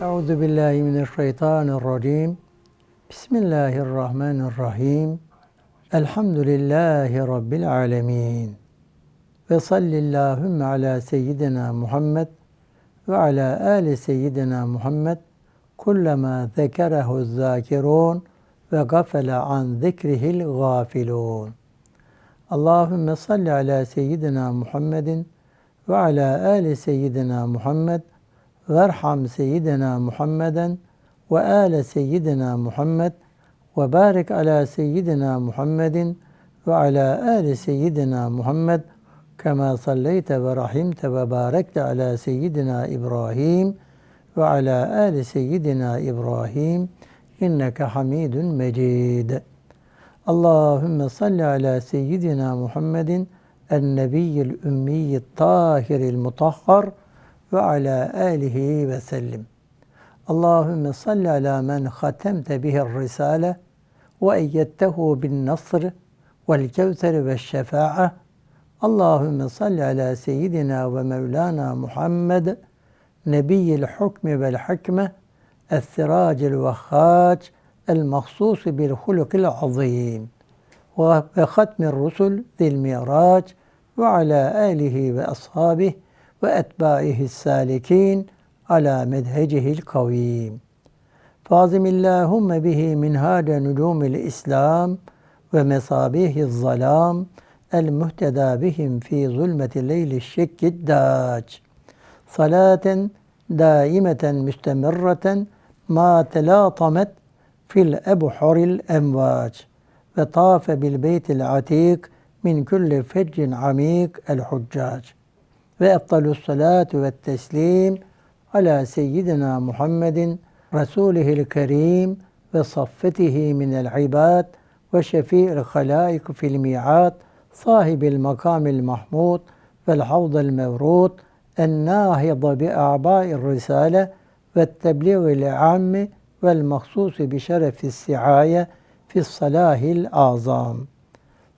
Euzu billahi mineşşeytanirracim. Bismillahirrahmanirrahim. Elhamdülillahi rabbil alamin. Ve sallillahümme ala seyyidina Muhammed ve ala ali seyyidina Muhammed kullama zekerehu zâkirûn ve gafele an zikrihil gafilûn. Allahümme salli ala seyyidina Muhammedin ve ala ali seyyidina Muhammed verham seyyidina Muhammeden ve ale seyyidina Muhammed ve barik ala seyyidina Muhammedin ve ala ali seyyidina Muhammed kema salleyte ve rahimte ve barekte ala seyyidina İbrahim ve ala ali seyyidina İbrahim inneke hamidun mecid. Allahümme salli ala seyyidina Muhammedin en-nebiyyil ümmiyyi tahiril mutahhar ve ala alihi ve sellim. Allahümme salli ala men hatemte bihir risale ve eyyettehu bin nasr vel kevser ve şefa'a. Allahümme salli ala seyyidina ve mevlana Muhammed nebiyyil hukmi وأتباعه السالكين على مذهجه القويم. فاظم اللهم به منهاج نجوم الإسلام ومصابيح الظلام المهتدى بهم في ظلمة الليل الشك الداج. صلاة دائمة مستمرة ما تلاطمت في الأبحر الأمواج وطاف بالبيت العتيق من كل فج عميق الحجاج. وأفضل الصلاة والتسليم على سيدنا محمد رسوله الكريم وصفته من العباد وشفيع الخلائق في الميعاد صاحب المقام المحمود والحوض الموروث الناهض بأعباء الرسالة والتبليغ العام والمخصوص بشرف السعاية في الصلاة الأعظم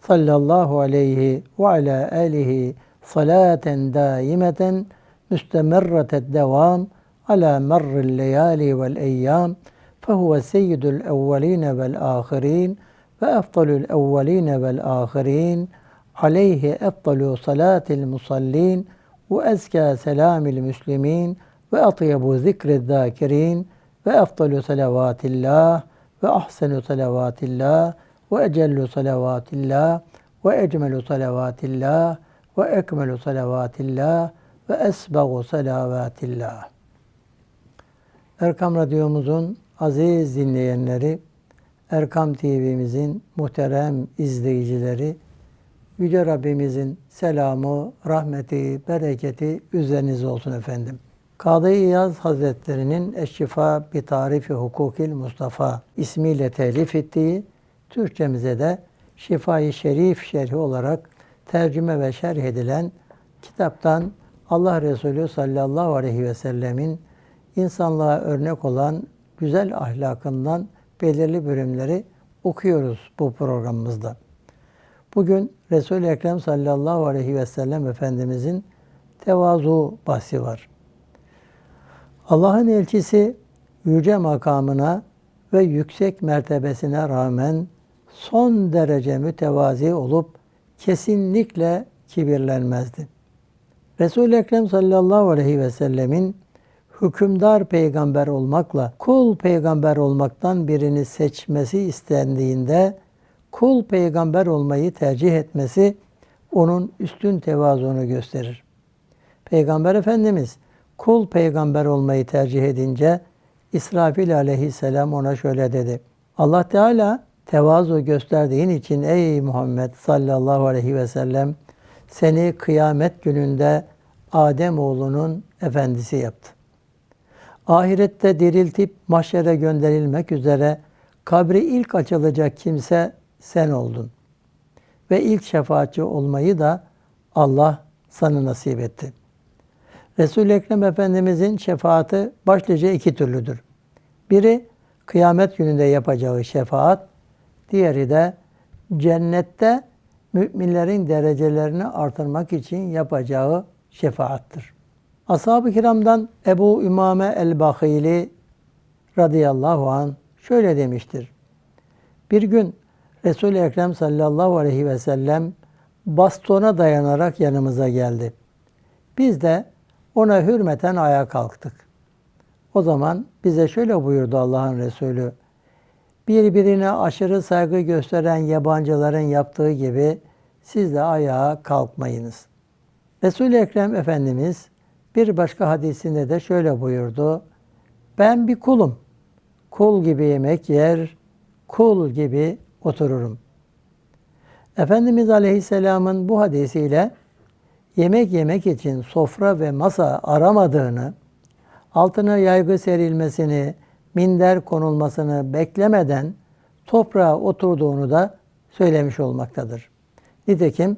صلى الله عليه وعلى آله صلاة دائمة مستمرة الدوام على مر الليالي والأيام فهو سيد الأولين والآخرين فأفضل الأولين والآخرين عليه أفضل صلاة المصلين وأزكى سلام المسلمين وأطيب ذكر الذاكرين وأفضل صلوات الله وأحسن صلوات الله وأجل صلوات الله وأجمل صلوات الله ve ekmelu salavatillah ve esbagu salavatillah. Erkam Radyomuzun aziz dinleyenleri, Erkam TV'mizin muhterem izleyicileri, Yüce Rabbimizin selamı, rahmeti, bereketi üzerinize olsun efendim. Kadı İyaz Hazretleri'nin Eşşifa bi Tarifi Hukukil Mustafa ismiyle telif ettiği, Türkçemize de Şifai Şerif şerhi olarak tercüme ve şerh edilen kitaptan Allah Resulü sallallahu aleyhi ve sellemin insanlığa örnek olan güzel ahlakından belirli bölümleri okuyoruz bu programımızda. Bugün Resul-i Ekrem sallallahu aleyhi ve sellem Efendimizin tevazu bahsi var. Allah'ın elçisi yüce makamına ve yüksek mertebesine rağmen son derece mütevazi olup kesinlikle kibirlenmezdi. Resul-i Ekrem sallallahu aleyhi ve sellemin hükümdar peygamber olmakla kul peygamber olmaktan birini seçmesi istendiğinde kul peygamber olmayı tercih etmesi onun üstün tevazunu gösterir. Peygamber Efendimiz kul peygamber olmayı tercih edince İsrafil aleyhisselam ona şöyle dedi. Allah Teala tevazu gösterdiğin için ey Muhammed sallallahu aleyhi ve sellem seni kıyamet gününde Adem oğlunun efendisi yaptı. Ahirette diriltip mahşere gönderilmek üzere kabri ilk açılacak kimse sen oldun. Ve ilk şefaatçi olmayı da Allah sana nasip etti. Resul-i Ekrem Efendimizin şefaati başlıca iki türlüdür. Biri kıyamet gününde yapacağı şefaat, diğeri de cennette müminlerin derecelerini artırmak için yapacağı şefaattır. Ashab-ı kiramdan Ebu Ümame el-Bahili radıyallahu an şöyle demiştir. Bir gün Resul-i Ekrem sallallahu aleyhi ve sellem bastona dayanarak yanımıza geldi. Biz de ona hürmeten ayağa kalktık. O zaman bize şöyle buyurdu Allah'ın Resulü. Birbirine aşırı saygı gösteren yabancıların yaptığı gibi siz de ayağa kalkmayınız. Resul-i Ekrem Efendimiz bir başka hadisinde de şöyle buyurdu. Ben bir kulum. Kul gibi yemek yer, kul gibi otururum. Efendimiz Aleyhisselam'ın bu hadisiyle yemek yemek için sofra ve masa aramadığını, altına yaygı serilmesini, minder konulmasını beklemeden toprağa oturduğunu da söylemiş olmaktadır. Nitekim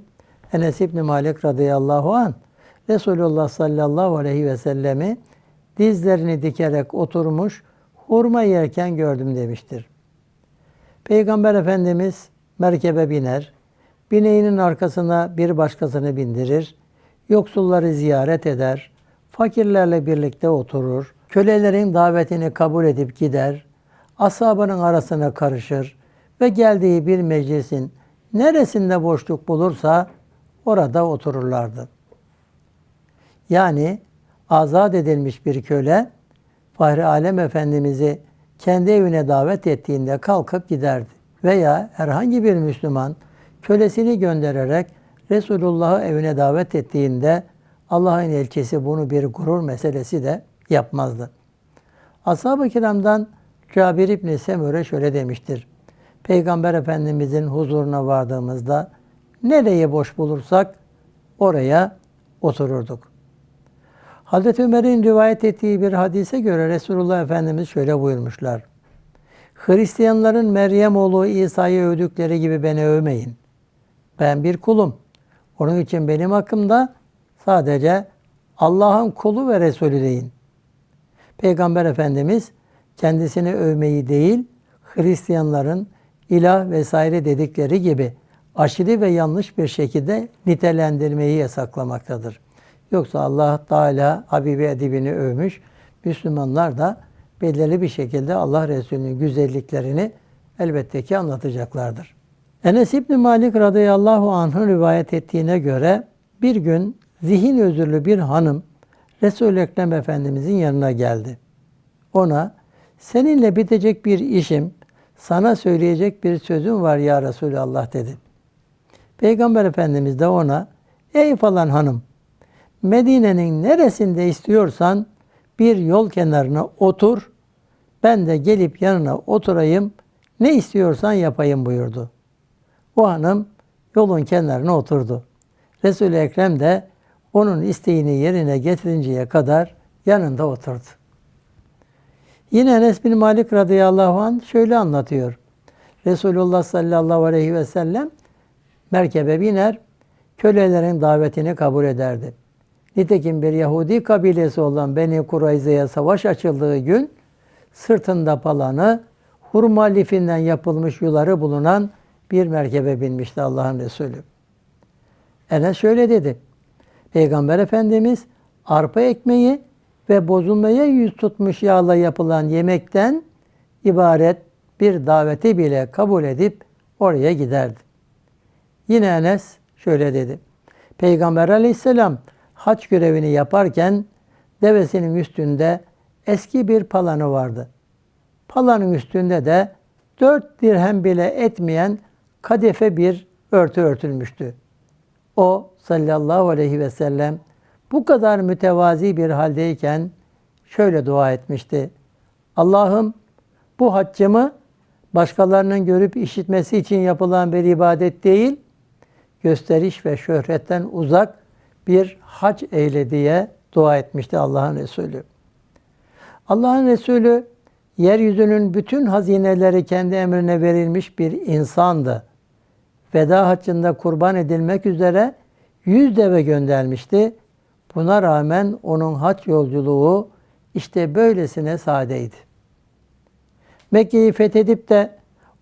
Enes İbni Malik radıyallahu an Resulullah sallallahu aleyhi ve sellemi dizlerini dikerek oturmuş hurma yerken gördüm demiştir. Peygamber Efendimiz merkebe biner, bineğinin arkasına bir başkasını bindirir, yoksulları ziyaret eder, fakirlerle birlikte oturur, kölelerin davetini kabul edip gider, ashabının arasına karışır ve geldiği bir meclisin neresinde boşluk bulursa orada otururlardı. Yani azat edilmiş bir köle Fahri Alem Efendimiz'i kendi evine davet ettiğinde kalkıp giderdi. Veya herhangi bir Müslüman kölesini göndererek Resulullah'ı evine davet ettiğinde Allah'ın elçisi bunu bir gurur meselesi de yapmazdı. Ashab-ı kiramdan Cabir İbni Semure şöyle demiştir. Peygamber Efendimizin huzuruna vardığımızda nereye boş bulursak oraya otururduk. Hazreti Ömer'in rivayet ettiği bir hadise göre Resulullah Efendimiz şöyle buyurmuşlar. Hristiyanların Meryem oğlu İsa'yı övdükleri gibi beni övmeyin. Ben bir kulum. Onun için benim hakkımda sadece Allah'ın kulu ve Resulü deyin. Peygamber Efendimiz kendisini övmeyi değil, Hristiyanların ilah vesaire dedikleri gibi aşırı ve yanlış bir şekilde nitelendirmeyi yasaklamaktadır. Yoksa Allah Teala Habibi Edibini övmüş. Müslümanlar da belirli bir şekilde Allah Resulü'nün güzelliklerini elbette ki anlatacaklardır. Enes İbni Malik radıyallahu anh'ın rivayet ettiğine göre bir gün zihin özürlü bir hanım Resul-i Ekrem Efendimizin yanına geldi. Ona seninle bitecek bir işim, sana söyleyecek bir sözüm var ya Resulallah dedi. Peygamber Efendimiz de ona ey falan hanım Medine'nin neresinde istiyorsan bir yol kenarına otur. Ben de gelip yanına oturayım. Ne istiyorsan yapayım buyurdu. O hanım yolun kenarına oturdu. Resul-i Ekrem de onun isteğini yerine getirinceye kadar yanında oturdu. Yine Enes bin Malik radıyallahu anh şöyle anlatıyor. Resulullah sallallahu aleyhi ve sellem merkebe biner, kölelerin davetini kabul ederdi. Nitekim bir Yahudi kabilesi olan Beni Kurayza'ya savaş açıldığı gün sırtında palanı, hurma lifinden yapılmış yuları bulunan bir merkebe binmişti Allah'ın Resulü. Enes şöyle dedi. Peygamber Efendimiz arpa ekmeği ve bozulmaya yüz tutmuş yağla yapılan yemekten ibaret bir daveti bile kabul edip oraya giderdi. Yine Enes şöyle dedi. Peygamber aleyhisselam haç görevini yaparken devesinin üstünde eski bir palanı vardı. Palanın üstünde de dört dirhem bile etmeyen kadife bir örtü örtülmüştü. O sallallahu aleyhi ve sellem bu kadar mütevazi bir haldeyken şöyle dua etmişti. Allah'ım bu haccımı başkalarının görüp işitmesi için yapılan bir ibadet değil, gösteriş ve şöhretten uzak bir hac eyle diye dua etmişti Allah'ın Resulü. Allah'ın Resulü yeryüzünün bütün hazineleri kendi emrine verilmiş bir insandı. Veda haccında kurban edilmek üzere yüz deve göndermişti. Buna rağmen onun hac yolculuğu işte böylesine sadeydi. Mekke'yi fethedip de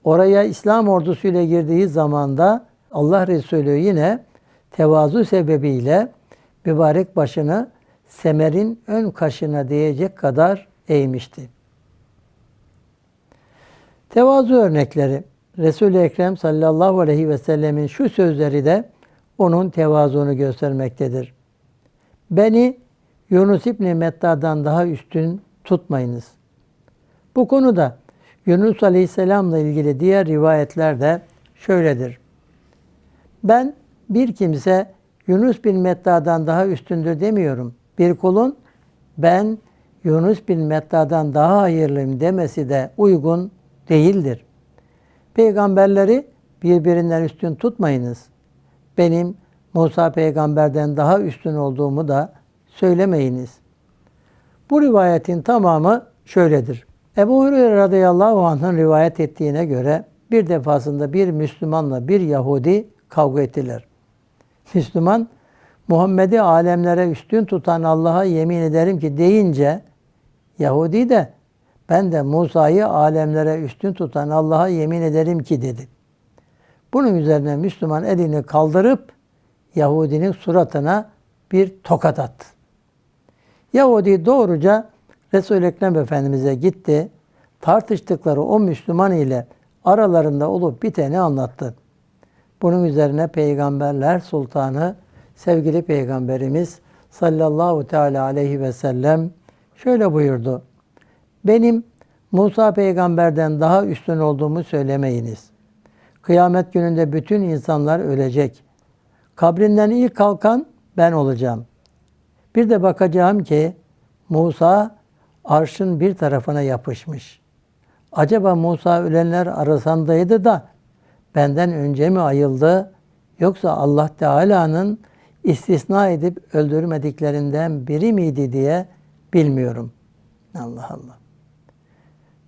oraya İslam ordusuyla girdiği zamanda Allah Resulü yine tevazu sebebiyle mübarek başını semerin ön kaşına değecek kadar eğmişti. Tevazu örnekleri Resul-i Ekrem sallallahu aleyhi ve sellemin şu sözleri de onun tevazunu göstermektedir. Beni Yunus İbni Metta'dan daha üstün tutmayınız. Bu konuda Yunus Aleyhisselam'la ilgili diğer rivayetler de şöyledir. Ben bir kimse Yunus bin Metta'dan daha üstündür demiyorum. Bir kulun ben Yunus bin Metta'dan daha hayırlıyım demesi de uygun değildir. Peygamberleri birbirinden üstün tutmayınız. Benim Musa peygamberden daha üstün olduğumu da söylemeyiniz. Bu rivayetin tamamı şöyledir. Ebu Hureyre radıyallahu anh'ın rivayet ettiğine göre bir defasında bir Müslümanla bir Yahudi kavga ettiler. Müslüman Muhammed'i alemlere üstün tutan Allah'a yemin ederim ki deyince Yahudi de ben de Musa'yı alemlere üstün tutan Allah'a yemin ederim ki dedi. Bunun üzerine Müslüman elini kaldırıp Yahudinin suratına bir tokat attı. Yahudi doğruca Resul-i Ekrem Efendimiz'e gitti. Tartıştıkları o Müslüman ile aralarında olup biteni anlattı. Bunun üzerine Peygamberler Sultanı sevgili Peygamberimiz sallallahu teala aleyhi ve sellem şöyle buyurdu. Benim Musa peygamberden daha üstün olduğumu söylemeyiniz. Kıyamet gününde bütün insanlar ölecek. Kabrinden ilk kalkan ben olacağım. Bir de bakacağım ki Musa arşın bir tarafına yapışmış. Acaba Musa ölenler arasındaydı da benden önce mi ayıldı yoksa Allah Teala'nın istisna edip öldürmediklerinden biri miydi diye bilmiyorum. Allah Allah.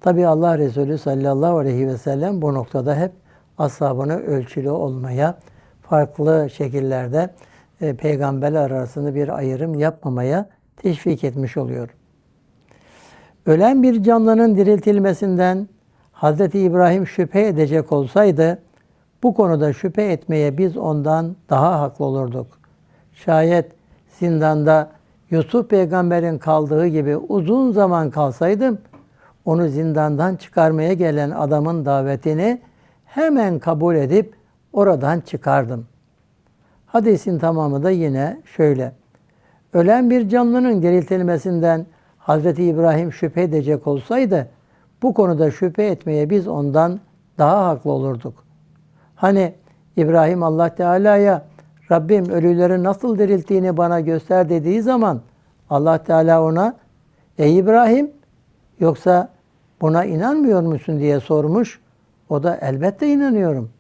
Tabi Allah Resulü sallallahu aleyhi ve sellem bu noktada hep ashabını ölçülü olmaya, farklı şekillerde e, peygamberler arasında bir ayrım yapmamaya teşvik etmiş oluyor. Ölen bir canlının diriltilmesinden Hz. İbrahim şüphe edecek olsaydı bu konuda şüphe etmeye biz ondan daha haklı olurduk. Şayet zindanda Yusuf peygamberin kaldığı gibi uzun zaman kalsaydım onu zindandan çıkarmaya gelen adamın davetini hemen kabul edip oradan çıkardım. Hadisin tamamı da yine şöyle. Ölen bir canlının diriltilmesinden Hz. İbrahim şüphe edecek olsaydı bu konuda şüphe etmeye biz ondan daha haklı olurduk. Hani İbrahim Allah Teala'ya Rabbim ölüleri nasıl dirilttiğini bana göster dediği zaman Allah Teala ona Ey İbrahim yoksa buna inanmıyor musun diye sormuş. O da elbette inanıyorum.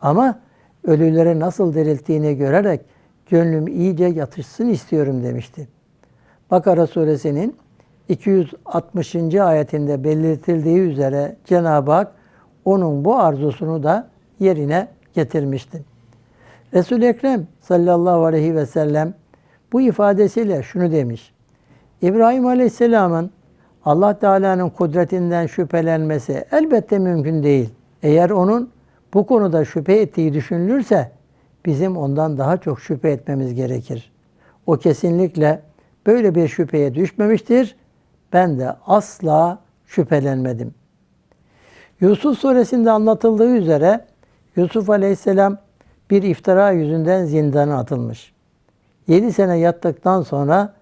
Ama ölüleri nasıl dirilttiğini görerek gönlüm iyice yatışsın istiyorum demişti. Bakara suresinin 260. ayetinde belirtildiği üzere Cenab-ı Hak onun bu arzusunu da yerine getirmişti. Resul-i Ekrem sallallahu aleyhi ve sellem bu ifadesiyle şunu demiş. İbrahim Aleyhisselam'ın Allah Teala'nın kudretinden şüphelenmesi elbette mümkün değil. Eğer onun bu konuda şüphe ettiği düşünülürse bizim ondan daha çok şüphe etmemiz gerekir. O kesinlikle böyle bir şüpheye düşmemiştir. Ben de asla şüphelenmedim. Yusuf suresinde anlatıldığı üzere Yusuf Aleyhisselam bir iftira yüzünden zindana atılmış. Yedi sene yattıktan sonra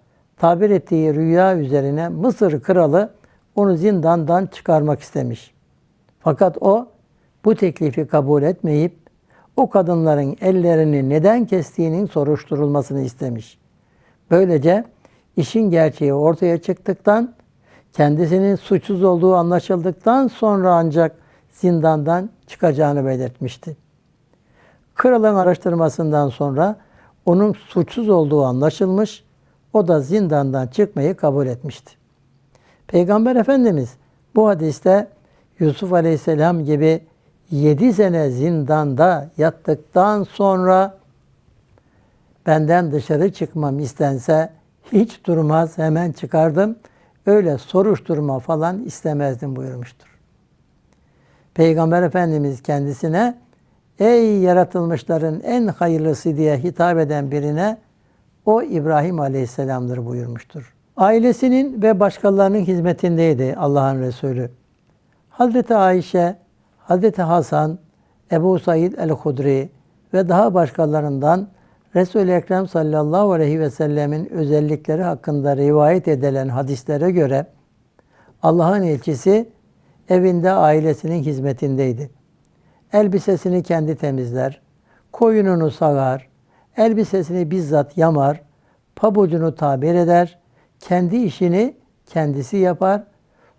tabir ettiği rüya üzerine Mısır kralı onu zindandan çıkarmak istemiş. Fakat o bu teklifi kabul etmeyip o kadınların ellerini neden kestiğinin soruşturulmasını istemiş. Böylece işin gerçeği ortaya çıktıktan, kendisinin suçsuz olduğu anlaşıldıktan sonra ancak zindandan çıkacağını belirtmişti. Kralın araştırmasından sonra onun suçsuz olduğu anlaşılmış, o da zindandan çıkmayı kabul etmişti. Peygamber Efendimiz bu hadiste Yusuf Aleyhisselam gibi yedi sene zindanda yattıktan sonra benden dışarı çıkmam istense hiç durmaz hemen çıkardım. Öyle soruşturma falan istemezdim buyurmuştur. Peygamber Efendimiz kendisine ey yaratılmışların en hayırlısı diye hitap eden birine o İbrahim Aleyhisselam'dır buyurmuştur. Ailesinin ve başkalarının hizmetindeydi Allah'ın Resulü. Hazreti Ayşe, Hazreti Hasan, Ebu Said el-Hudri ve daha başkalarından Resul-i Ekrem sallallahu aleyhi ve sellemin özellikleri hakkında rivayet edilen hadislere göre Allah'ın elçisi evinde ailesinin hizmetindeydi. Elbisesini kendi temizler, koyununu sağar, elbisesini bizzat yamar, pabucunu tabir eder, kendi işini kendisi yapar,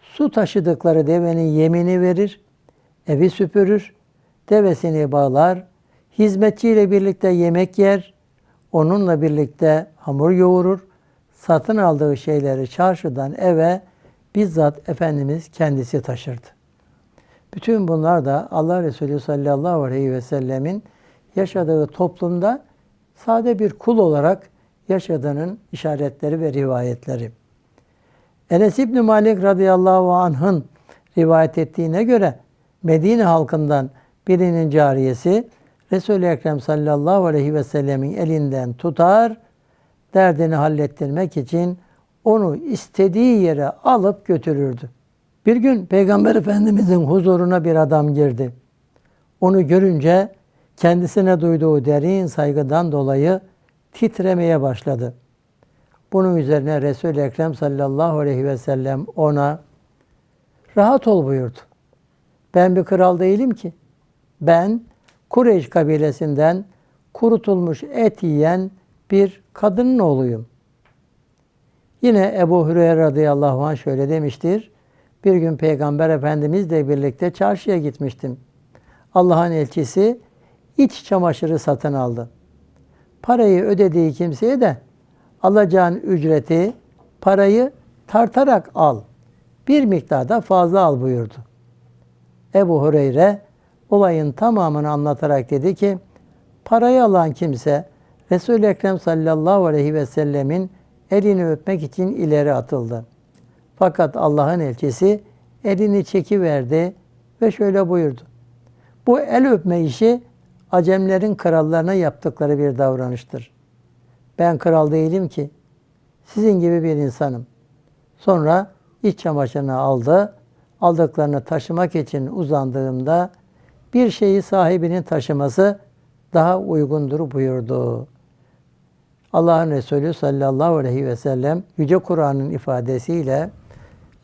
su taşıdıkları devenin yemini verir, evi süpürür, devesini bağlar, hizmetçiyle birlikte yemek yer, onunla birlikte hamur yoğurur, satın aldığı şeyleri çarşıdan eve bizzat Efendimiz kendisi taşırdı. Bütün bunlar da Allah Resulü sallallahu aleyhi ve sellemin yaşadığı toplumda sade bir kul olarak yaşadığının işaretleri ve rivayetleri. Enes İbni Malik radıyallahu anh'ın rivayet ettiğine göre Medine halkından birinin cariyesi Resul-i Ekrem sallallahu aleyhi ve sellemin elinden tutar, derdini hallettirmek için onu istediği yere alıp götürürdü. Bir gün Peygamber Efendimizin huzuruna bir adam girdi. Onu görünce kendisine duyduğu derin saygıdan dolayı titremeye başladı. Bunun üzerine Resul-i Ekrem sallallahu aleyhi ve sellem ona rahat ol buyurdu. Ben bir kral değilim ki. Ben Kureyş kabilesinden kurutulmuş et yiyen bir kadının oğluyum. Yine Ebu Hüreyre radıyallahu anh şöyle demiştir. Bir gün Peygamber Efendimizle birlikte çarşıya gitmiştim. Allah'ın elçisi iç çamaşırı satın aldı. Parayı ödediği kimseye de alacağın ücreti, parayı tartarak al. Bir miktarda fazla al buyurdu. Ebu Hureyre olayın tamamını anlatarak dedi ki, parayı alan kimse Resul-i Ekrem sallallahu aleyhi ve sellemin elini öpmek için ileri atıldı. Fakat Allah'ın elçisi elini çekiverdi ve şöyle buyurdu. Bu el öpme işi Acemlerin krallarına yaptıkları bir davranıştır. Ben kral değilim ki. Sizin gibi bir insanım. Sonra iç çamaşırını aldı. Aldıklarını taşımak için uzandığımda bir şeyi sahibinin taşıması daha uygundur buyurdu. Allah'ın Resulü sallallahu aleyhi ve sellem Yüce Kur'an'ın ifadesiyle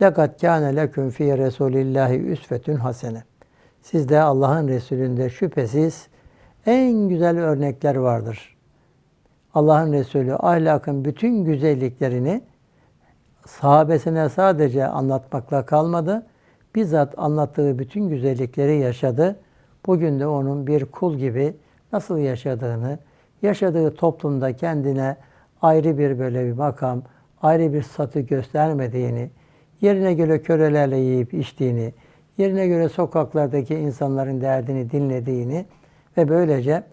لَقَدْ كَانَ لَكُمْ ف۪ي رَسُولِ اللّٰهِ üsvetün hasene. Sizde Allah'ın Resulü'nde şüphesiz en güzel örnekler vardır. Allah'ın Resulü ahlakın bütün güzelliklerini sahabesine sadece anlatmakla kalmadı. Bizzat anlattığı bütün güzellikleri yaşadı. Bugün de onun bir kul gibi nasıl yaşadığını, yaşadığı toplumda kendine ayrı bir böyle bir makam, ayrı bir statü göstermediğini, yerine göre körelerle yiyip içtiğini, yerine göre sokaklardaki insanların derdini dinlediğini ve böylece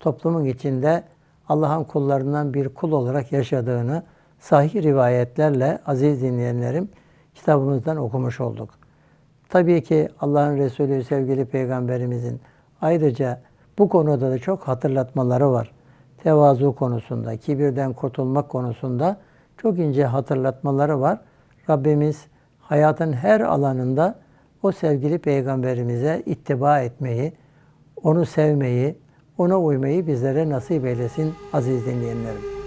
toplumun içinde Allah'ın kullarından bir kul olarak yaşadığını sahih rivayetlerle aziz dinleyenlerim kitabımızdan okumuş olduk. Tabii ki Allah'ın Resulü sevgili peygamberimizin ayrıca bu konuda da çok hatırlatmaları var. Tevazu konusunda, kibirden kurtulmak konusunda çok ince hatırlatmaları var. Rabbimiz hayatın her alanında o sevgili peygamberimize ittiba etmeyi, onu sevmeyi, ona uymayı bizlere nasip eylesin aziz dinleyenlerim.